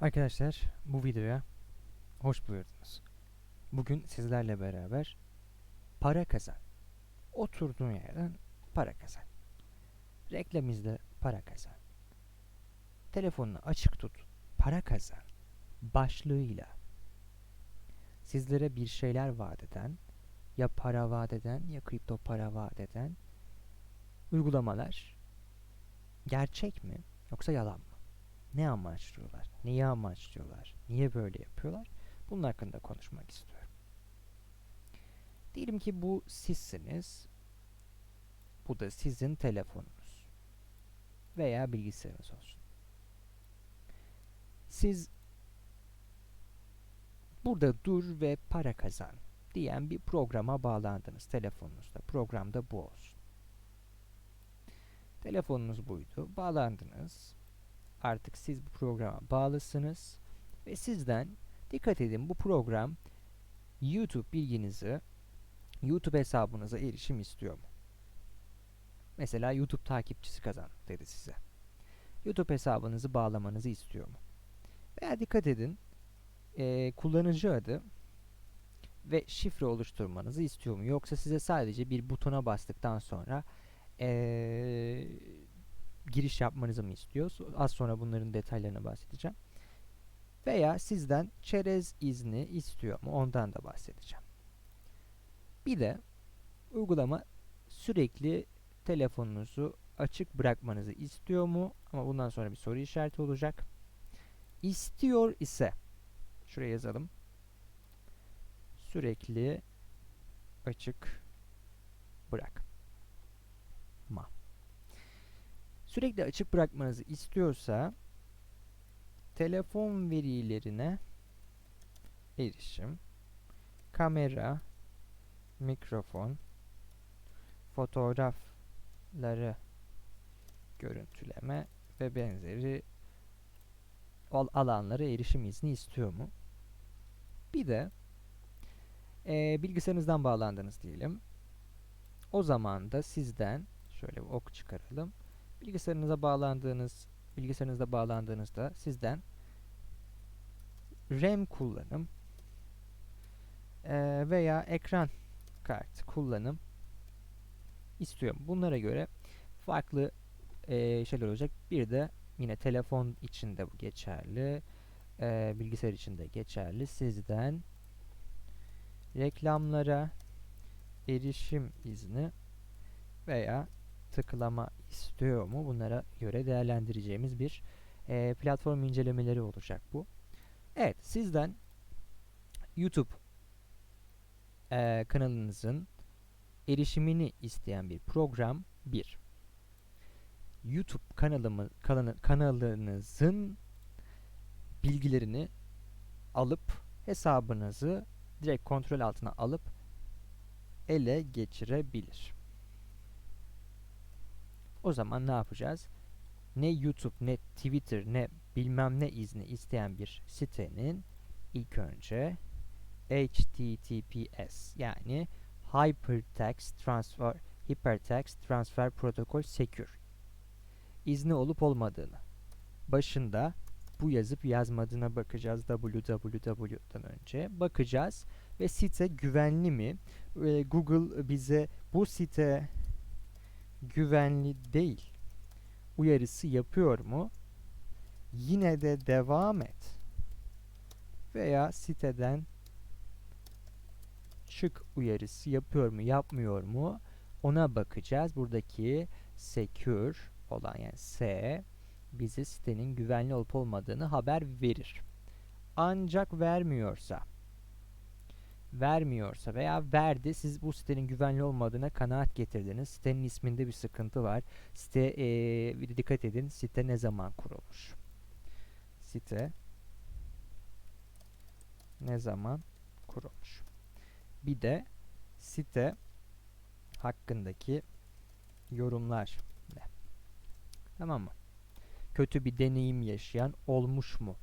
Arkadaşlar bu videoya hoş buyurdunuz. Bugün sizlerle beraber para kazan. Oturduğun yerden para kazan. Reklam izle para kazan. Telefonunu açık tut para kazan. Başlığıyla sizlere bir şeyler vaat eden ya para vaat eden ya kripto para vaat eden uygulamalar gerçek mi yoksa yalan mı? Ne amaçlıyorlar? Neyi amaçlıyorlar? Niye böyle yapıyorlar? Bunun hakkında konuşmak istiyorum. Diyelim ki bu sizsiniz. Bu da sizin telefonunuz. Veya bilgisayarınız olsun. Siz burada dur ve para kazan diyen bir programa bağlandınız telefonunuzda. Programda bu olsun. Telefonunuz buydu. Bağlandınız artık siz bu programa bağlısınız ve sizden dikkat edin bu program YouTube bilginizi YouTube hesabınıza erişim istiyor mu? Mesela YouTube takipçisi kazan dedi size. YouTube hesabınızı bağlamanızı istiyor mu? Veya dikkat edin e, kullanıcı adı ve şifre oluşturmanızı istiyor mu? Yoksa size sadece bir butona bastıktan sonra eee giriş yapmanızı mı istiyor? Az sonra bunların detaylarına bahsedeceğim. Veya sizden çerez izni istiyor mu? Ondan da bahsedeceğim. Bir de uygulama sürekli telefonunuzu açık bırakmanızı istiyor mu? Ama bundan sonra bir soru işareti olacak. İstiyor ise şuraya yazalım. Sürekli açık bırak. Sürekli açık bırakmanızı istiyorsa telefon verilerine erişim, kamera, mikrofon, fotoğrafları görüntüleme ve benzeri alanlara erişim izni istiyor mu? Bir de e, bilgisayarınızdan bağlandınız diyelim. O zaman da sizden şöyle bir ok çıkaralım bilgisayarınıza bağlandığınız bilgisayarınızda bağlandığınızda sizden RAM kullanım e, veya ekran kart kullanım istiyorum. Bunlara göre farklı e, şeyler olacak. Bir de yine telefon içinde bu geçerli. E, bilgisayar içinde geçerli. Sizden reklamlara erişim izni veya tıklama istiyor mu? Bunlara göre değerlendireceğimiz bir e, platform incelemeleri olacak bu. Evet, sizden YouTube e, kanalınızın erişimini isteyen bir program 1. YouTube kanalımı, kanal, kanalınızın bilgilerini alıp hesabınızı direkt kontrol altına alıp ele geçirebilir. O zaman ne yapacağız? Ne YouTube, ne Twitter, ne bilmem ne izni isteyen bir sitenin ilk önce HTTPS yani Hypertext Transfer Hypertext Transfer Protocol Secure izni olup olmadığını başında bu yazıp yazmadığına bakacağız www'dan önce bakacağız ve site güvenli mi? Google bize bu site güvenli değil uyarısı yapıyor mu? Yine de devam et. Veya siteden çık uyarısı yapıyor mu, yapmıyor mu? Ona bakacağız. Buradaki secure olan yani S bize sitenin güvenli olup olmadığını haber verir. Ancak vermiyorsa vermiyorsa veya verdi siz bu sitenin güvenli olmadığına kanaat getirdiniz. Sitenin isminde bir sıkıntı var. Site bir dikkat edin site ne zaman kurulmuş? Site ne zaman kurulmuş? Bir de site hakkındaki yorumlar ne? Tamam mı? Kötü bir deneyim yaşayan olmuş mu?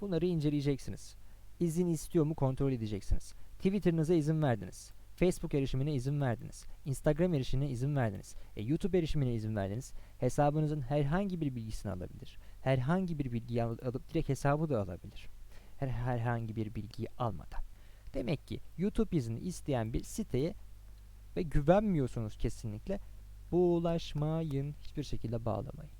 Bunları inceleyeceksiniz izin istiyor mu kontrol edeceksiniz. Twitter'ınıza izin verdiniz. Facebook erişimine izin verdiniz. Instagram erişimine izin verdiniz. E, YouTube erişimine izin verdiniz. Hesabınızın herhangi bir bilgisini alabilir. herhangi bir bilgiyi al- alıp direkt hesabı da alabilir. Her, herhangi bir bilgiyi almadan. Demek ki YouTube izni isteyen bir siteye ve güvenmiyorsunuz kesinlikle bulaşmayın. Hiçbir şekilde bağlamayın.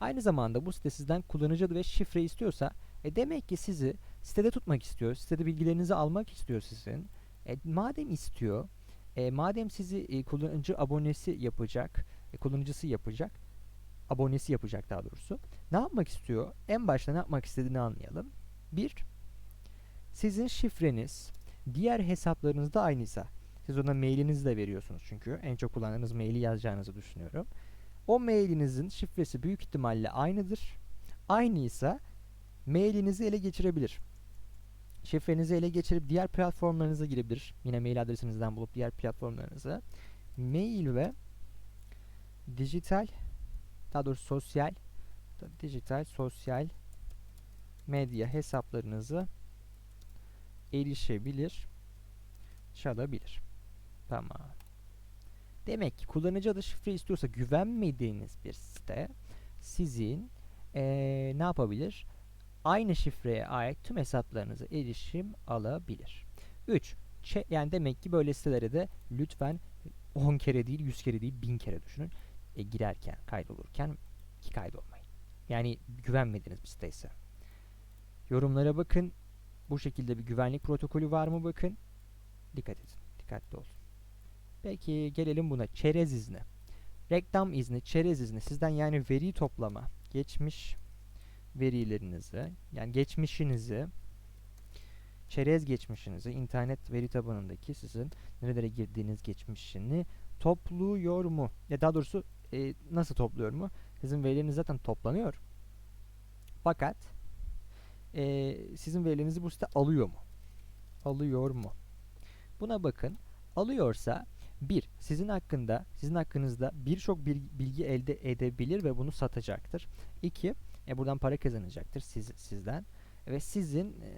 Aynı zamanda bu site sizden kullanıcı ve şifre istiyorsa e demek ki sizi sitede tutmak istiyor. Sitede bilgilerinizi almak istiyor sizin. E, madem istiyor, e, madem sizi e, kullanıcı abonesi yapacak, e, kullanıcısı yapacak, abonesi yapacak daha doğrusu. Ne yapmak istiyor? En başta ne yapmak istediğini anlayalım. Bir, sizin şifreniz diğer hesaplarınızda aynıysa, siz ona mailinizi de veriyorsunuz çünkü en çok kullandığınız maili yazacağınızı düşünüyorum. O mailinizin şifresi büyük ihtimalle aynıdır. Aynıysa mailinizi ele geçirebilir. Şifrenizi ele geçirip diğer platformlarınıza girebilir. Yine mail adresinizden bulup diğer platformlarınıza. Mail ve dijital daha doğrusu sosyal dijital sosyal medya hesaplarınızı erişebilir, çalabilir. Tamam. Demek ki kullanıcı adı şifre istiyorsa güvenmediğiniz bir site sizin eee, ne yapabilir? Aynı şifreye ait tüm hesaplarınıza erişim alabilir. 3. Yani demek ki böyle sitelere de lütfen 10 kere değil 100 kere değil 1000 kere düşünün. E, girerken kaydolurken ki kaydolmayın. Yani güvenmediğiniz bir site ise. Yorumlara bakın. Bu şekilde bir güvenlik protokolü var mı bakın. Dikkat edin. Dikkatli olun. Peki gelelim buna. Çerez izni. Reklam izni, çerez izni sizden yani veri toplama, geçmiş verilerinizi, yani geçmişinizi, çerez geçmişinizi, internet veri tabanındaki sizin nerelere girdiğiniz geçmişini topluyor mu? Ya daha doğrusu e, nasıl topluyor mu? Sizin verileriniz zaten toplanıyor. Fakat e, sizin verilerinizi bu site alıyor mu? Alıyor mu? Buna bakın. Alıyorsa bir, sizin hakkında, sizin hakkınızda birçok bilgi elde edebilir ve bunu satacaktır. İki, e, buradan para kazanacaktır siz, sizden ve sizin e,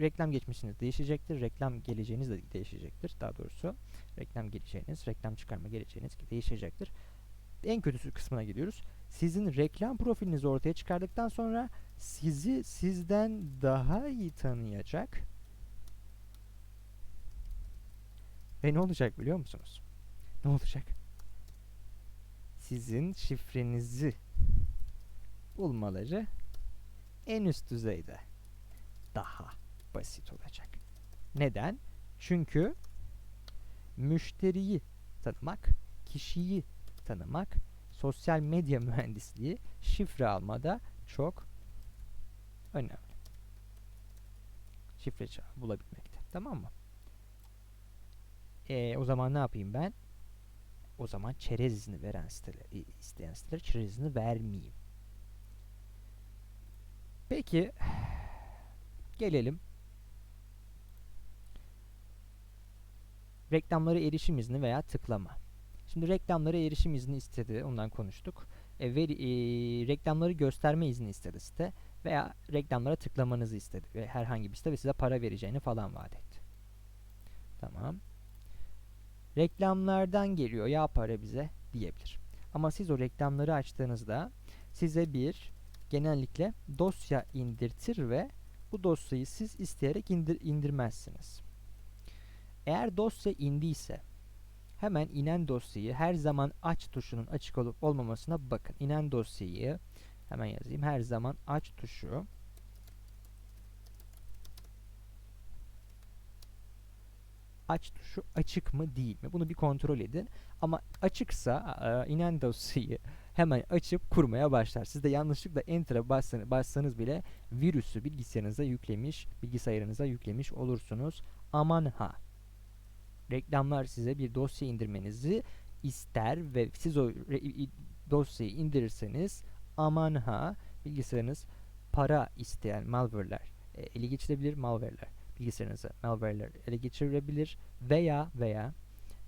reklam geçmişiniz değişecektir, reklam geleceğiniz de değişecektir daha doğrusu. Reklam geleceğiniz, reklam çıkarma geleceğiniz değişecektir. En kötüsü kısmına gidiyoruz. Sizin reklam profilinizi ortaya çıkardıktan sonra sizi sizden daha iyi tanıyacak Ve ne olacak biliyor musunuz? Ne olacak? Sizin şifrenizi bulmaları en üst düzeyde daha basit olacak. Neden? Çünkü müşteriyi tanımak, kişiyi tanımak, sosyal medya mühendisliği şifre almada çok önemli. Şifre bulabilmekte. Tamam mı? E, o zaman ne yapayım ben? O zaman çerez izni veren siteler, isteyen siteler çerez izni vermeyeyim. Peki gelelim reklamlara erişim izni veya tıklama. Şimdi reklamlara erişim izni istedi. Ondan konuştuk. E, veri, e, reklamları gösterme izni istedi site veya reklamlara tıklamanızı istedi. Ve herhangi bir site ve size para vereceğini falan vaat etti. Tamam reklamlardan geliyor ya para bize diyebilir. Ama siz o reklamları açtığınızda size bir genellikle dosya indirtir ve bu dosyayı siz isteyerek indir indirmezsiniz. Eğer dosya indiyse hemen inen dosyayı her zaman aç tuşunun açık olup olmamasına bakın. İnen dosyayı hemen yazayım. Her zaman aç tuşu aç tuşu açık mı değil mi? Bunu bir kontrol edin. Ama açıksa e, inen dosyayı hemen açıp kurmaya başlar. Siz de yanlışlıkla enter'a bassanız, bassanız bile virüsü bilgisayarınıza yüklemiş, bilgisayarınıza yüklemiş olursunuz. Aman ha. Reklamlar size bir dosya indirmenizi ister ve siz o dosyayı indirirseniz aman ha bilgisayarınız para isteyen malware'ler e, ele geçirebilir malware'ler bilgisayarınıza malware'ler ele geçirebilir veya veya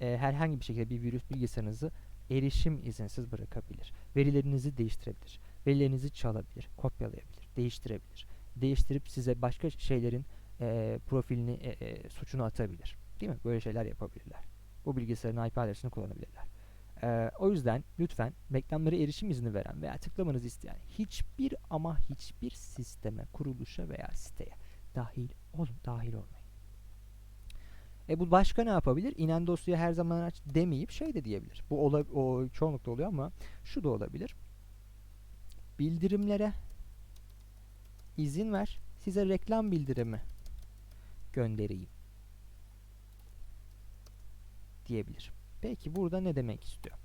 e, herhangi bir şekilde bir virüs bilgisayarınızı erişim izinsiz bırakabilir. Verilerinizi değiştirebilir. Verilerinizi çalabilir, kopyalayabilir, değiştirebilir. Değiştirip size başka şeylerin e, profilini, e, e, suçunu atabilir. Değil mi? Böyle şeyler yapabilirler. Bu bilgisayarın IP adresini kullanabilirler. Ee, o yüzden lütfen reklamlara erişim izni veren veya tıklamanızı isteyen hiçbir ama hiçbir sisteme, kuruluşa veya siteye dahil olun, dahil olmayın. E bu başka ne yapabilir? İnen dosyayı her zaman aç demeyip şey de diyebilir. Bu ola, o çoğunlukla oluyor ama şu da olabilir. Bildirimlere izin ver. Size reklam bildirimi göndereyim diyebilir. Peki burada ne demek istiyor?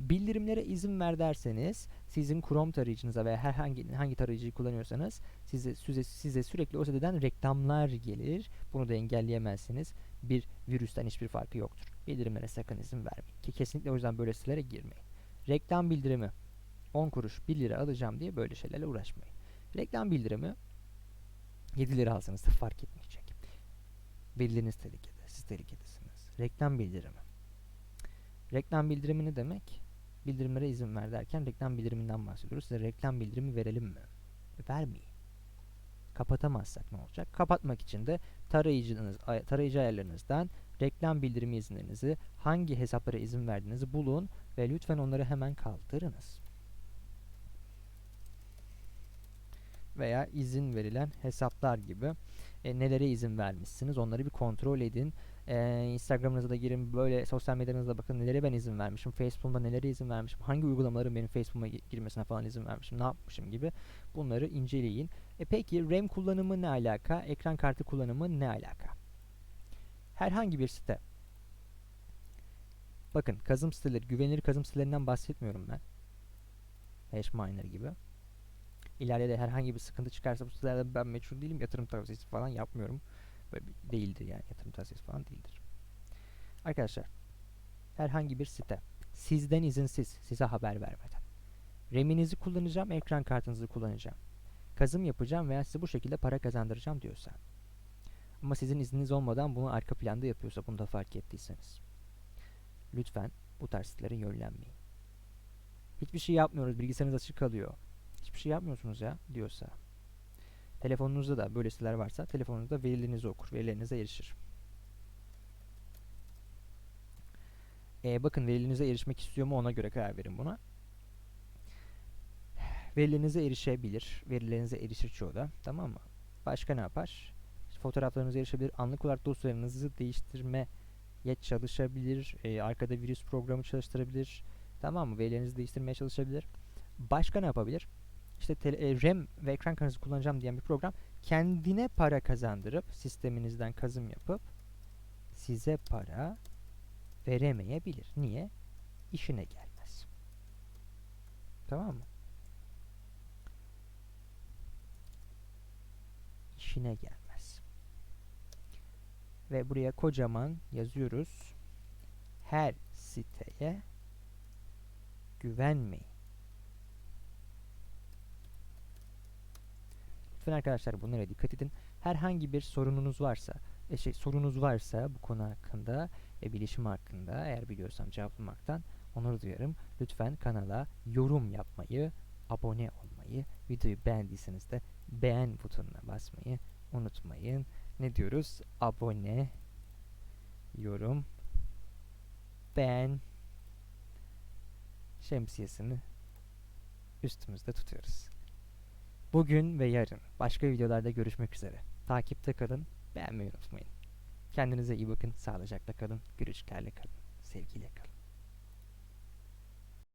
Bildirimlere izin ver derseniz sizin Chrome tarayıcınıza veya herhangi hangi tarayıcıyı kullanıyorsanız size, size, size sürekli o siteden reklamlar gelir. Bunu da engelleyemezsiniz. Bir virüsten hiçbir farkı yoktur. Bildirimlere sakın izin vermeyin. Ki kesinlikle o yüzden böyle sitelere girmeyin. Reklam bildirimi 10 kuruş 1 lira alacağım diye böyle şeylerle uğraşmayın. Reklam bildirimi 7 lira alsanız da fark etmeyecek. Bildiğiniz tehlikede. Siz tehlikedesiniz. Reklam bildirimi. Reklam bildirimi ne demek? Bildirimlere izin ver derken reklam bildiriminden bahsediyoruz. Size reklam bildirimi verelim mi? Vermeyin. Kapatamazsak ne olacak? Kapatmak için de tarayıcınız, ay- tarayıcı ayarlarınızdan reklam bildirimi izinlerinizi, hangi hesaplara izin verdiğinizi bulun ve lütfen onları hemen kaldırınız. Veya izin verilen hesaplar gibi e, nelere izin vermişsiniz onları bir kontrol edin. E, Instagram'ınıza da girin böyle sosyal medyanıza bakın nelere ben izin vermişim. Facebook'ta nelere izin vermişim. Hangi uygulamaların benim Facebook'uma gi- girmesine falan izin vermişim. Ne yapmışım gibi bunları inceleyin. E peki RAM kullanımı ne alaka? Ekran kartı kullanımı ne alaka? Herhangi bir site. Bakın kazım siteleri, güvenilir kazım sitelerinden bahsetmiyorum ben. Hashminer gibi. İleride herhangi bir sıkıntı çıkarsa bu sitelerde ben meçhul değilim. Yatırım tavsiyesi falan yapmıyorum. Böyle bir- değildir yani yatırım tavsiyesi falan değildir. Arkadaşlar herhangi bir site sizden izinsiz size haber vermeden RAM'inizi kullanacağım, ekran kartınızı kullanacağım. Kazım yapacağım veya size bu şekilde para kazandıracağım diyorsa. Ama sizin izniniz olmadan bunu arka planda yapıyorsa bunu da fark ettiyseniz. Lütfen bu tarz sitelere yönlenmeyin. Hiçbir şey yapmıyoruz, bilgisayarınız açık kalıyor. Hiçbir şey yapmıyorsunuz ya diyorsa. Telefonunuzda da böyle siteler varsa telefonunuzda verilerinizi okur, verilerinize erişir. Ee, bakın verilerinize erişmek istiyor mu ona göre karar verin buna. Verilerinize erişebilir. Verilerinize erişir çoğu da. Tamam mı? Başka ne yapar? Fotoğraflarınıza erişebilir. Anlık olarak dosyalarınızı değiştirmeye çalışabilir. Ee, arkada virüs programı çalıştırabilir. Tamam mı? Verilerinizi değiştirmeye çalışabilir. Başka ne yapabilir? İşte tele- e, RAM ve ekran kartınızı kullanacağım diyen bir program kendine para kazandırıp sisteminizden kazım yapıp size para veremeyebilir. Niye? İşine gelmez. Tamam mı? İşine gelmez. Ve buraya kocaman yazıyoruz. Her siteye güvenmeyin. Lütfen arkadaşlar bunlara dikkat edin. Herhangi bir sorununuz varsa, e şey sorunuz varsa bu konu hakkında ve bilişim hakkında eğer biliyorsam cevaplamaktan onur duyarım. Lütfen kanala yorum yapmayı, abone olmayı, videoyu beğendiyseniz de beğen butonuna basmayı unutmayın. Ne diyoruz? Abone, yorum, beğen şemsiyesini üstümüzde tutuyoruz. Bugün ve yarın başka videolarda görüşmek üzere. Takipte kalın, beğenmeyi unutmayın. Kendinize iyi bakın, sağlıcakla kalın, görüşlerle kalın, sevgiyle kalın.